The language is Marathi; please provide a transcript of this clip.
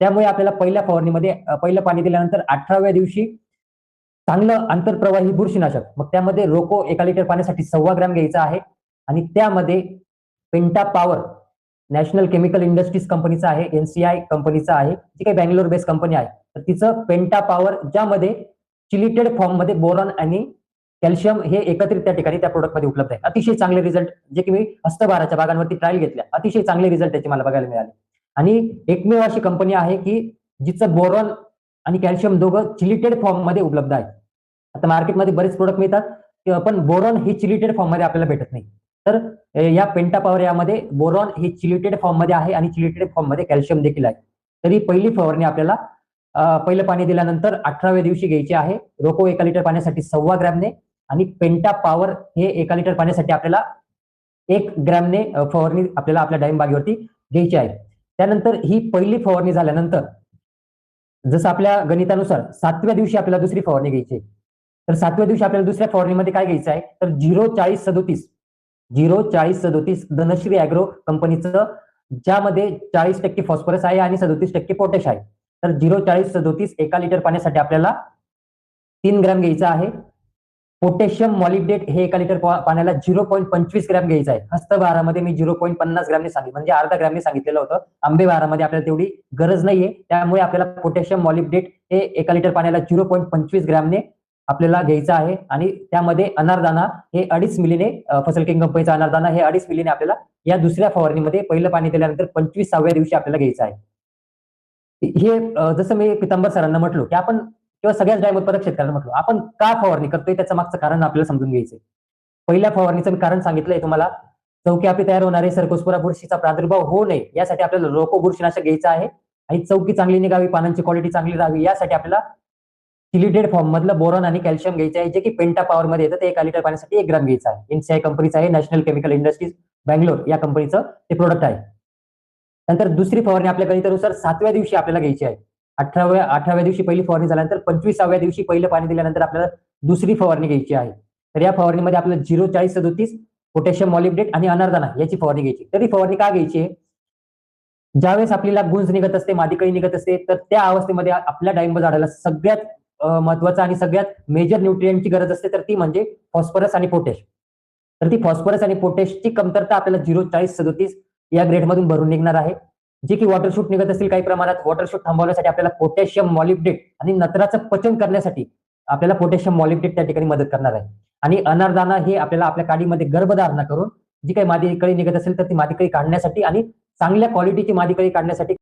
त्यामुळे आपल्याला पहिल्या फवारणीमध्ये पहिलं पाणी दिल्यानंतर अठराव्या दिवशी चांगलं आंतरप्रवाही बुरशीनाशक. मग त्यामध्ये रोको एका लिटर पाण्यासाठी सव्वा ग्रॅम घ्यायचा आहे आणि त्यामध्ये penta power national chemical industries कंपनीचा आहे एनसीआय कंपनीचा आहे जी काही बँगलोर बेस्ड कंपनी आहे. तर तिचं पेंटा पॉवर ज्यामध्ये चिलिटेड फॉर्ममध्ये बोरॉन आणि कॅल्शियम हे एकत्रित त्या ठिकाणी त्या प्रोडक्टमध्ये उपलब्ध आहे. अतिशय चांगले रिझल्ट जे की मी हस्तभाराच्या बागांवरती ट्रायल घेतल्या. अतिशय चांगले रिझल्ट त्याचे मला बघायला मिळाले. आणि एकमेव अशी कंपनी आहे की जिचं बोरॉन आणि कॅल्शियम दोघं चिलिटेड फॉर्ममध्ये उपलब्ध आहे आता मार्केटमध्ये बरेच प्रोडक्ट मिळतात पण बोरॉन ही चिलिटेड फॉर्ममध्ये आपल्याला भेटत नाही. तर या पेंटा पॉवर यामध्ये बोरॉन हे चिलिटेड फॉर्ममध्ये आहे आणि चिलिटेड फॉर्ममध्ये कॅल्शियम देखील आहे. तरी पहिली फवारणी आपल्याला पहिलं पाणी दिल्यानंतर अठराव्या दिवशी घ्यायची आहे. रोको एका लिटर पाण्यासाठी सव्वा ग्रॅमने आणि पेंटा पॉवर हे एका लिटर पाण्यासाठी आपल्याला एक ग्रॅमने फवारणी आपल्याला आपल्या डाळिंब बागेवरती घ्यायची आहे. त्यानंतर ही पहिली फवारणी झाल्यानंतर जसं आपल्या गणितानुसार सातव्या दिवशी आपल्याला दुसरी फवारणी घ्यायची आहे. तर सातव्या दिवशी आपल्याला दुसऱ्या फवारणीमध्ये काय घ्यायचं आहे? तर झिरो चाळीस सदोतीस. झिरो चाळीस सदोतीस धनश्री अॅग्रो कंपनीचं ज्यामध्ये चाळीस टक्के फॉस्फरस आहे आणि सदोतीस टक्के पोटॅश आहे. तर झिरो चाळीस सदोतीस एका लिटर पाण्यासाठी आपल्याला तीन ग्रॅम घ्यायचं आहे. पोटॅशियम मॉलिब्डेट हे एका लिटर पाण्याला झिरो पॉईंट पंचवीस ग्रॅम घ्यायचं आहे. हस्तभारामध्ये मी झिरो पॉईंट पन्नास ग्रॅमने सांगितलं. म्हणजे अर्धा ग्रॅमने सांगितलेलं होतं. आंबे भारामध्ये आपल्याला तेवढी गरज नाहीये. त्यामुळे आपल्याला पोटॅशियम मॉलिब्डेट हे एका लिटर पाण्याला झिरो पॉईंट पंचवीस ग्रॅमने आपल्याला घ्यायचं आहे. आणि त्यामध्ये अनारदाना हे अडीच मिलीने फसल किंग कंपनीचा अनारदाना हे अडीच मिलीने आपल्याला या दुसऱ्या फवारणीमध्ये पहिलं पाणी दिल्यानंतर पंचवीस सहाव्या दिवशी आपल्याला घ्यायचं आहे. हे जसं मी पितांबर सरांना म्हटलो की आपण किंवा सगळ्याच डाळिंब उत्पादक शेतकऱ्यांना म्हटलो आपण का फवारणी करतोय? त्याचं मागचं कारण आपल्याला समजून घ्यायचंय. पहिल्या फवारणीचं मी कारण सांगितलंय तुम्हाला. चौकी आपली तयार होणारे सरकोस्पुरा बुरशीचा प्रादुर्भाव होऊ नये यासाठी आपल्याला रोको बुरशीनाशक घ्यायचं आहे. आणि चौकी चांगली निघावी पानांची क्वालिटी चांगली राहावी यासाठी आपल्याला सिलिटेड फॉर्म मधलं बोरॉन आणि कॅल्शियम घ्यायचं आहे जे की पेंटा पॉवर मध्ये येतं. ते एका लिटर पाण्यासाठी एक ग्राम घ्यायचं आहे. एनसीआय कंपनीचं आहे नॅशनल केमिकल इंडस्ट्रीज बँगलोर या कंपनीचं ते प्रोडक्ट आहे. नंतर दुसरी फवारणी आपल्या गणितानुसार सातव्या दिवशी आपल्याला घ्यायची आहे. अठराव्या अठराव्या दिवशी पहिली फवारणी झाल्यानंतर पंचवीसाव्या दिवशी पहिलं पाणी दिल्यानंतर आपल्याला दुसरी फवारणी घ्यायची आहे. तर या फवारणीमध्ये आपल्याला झिरो चाळीस सदोतीस पोटॅशियम मॉलिब्डेट आणि अनारदाना याची फवारणी घ्यायची. तर ही फवारणी का घ्यायची आहे? ज्यावेळेस आपल्याला गुंज निघत असते मादिकळी निघत असते तर त्या अवस्थेमध्ये आपल्या डाळिंब झाडाला सगळ्यात अ, महत्वाचं आणि सगळ्यात मेजर न्यूट्रियनची गरज असते तर ती म्हणजे फॉस्फरस आणि पोटॅश तर ती फॉस्फरस आणि पोटॅशची कमतरता आपल्याला झिरो चाळीस सदोतीस या ग्रेडमधून भरून निघणार आहे. जे की वॉटरशूट निघत असतील काही प्रमाणात वॉटरशूट थांबवण्यासाठी आपल्याला पोटॅशियम मॉलिब्डेट आणि नत्राचं पचन करण्यासाठी आपल्याला पोटॅशियम मॉलिब्डेट त्या ठिकाणी मदत करणार आहे. आणि अनारदाना हे आपल्याला आपल्या काडीमध्ये गर्भधारणा करून जी काही मादी कळी निघत असेल तर ती मादी कळी काढण्यासाठी आणि चांगल्या क्वालिटीची मादी कळी काढण्यासाठी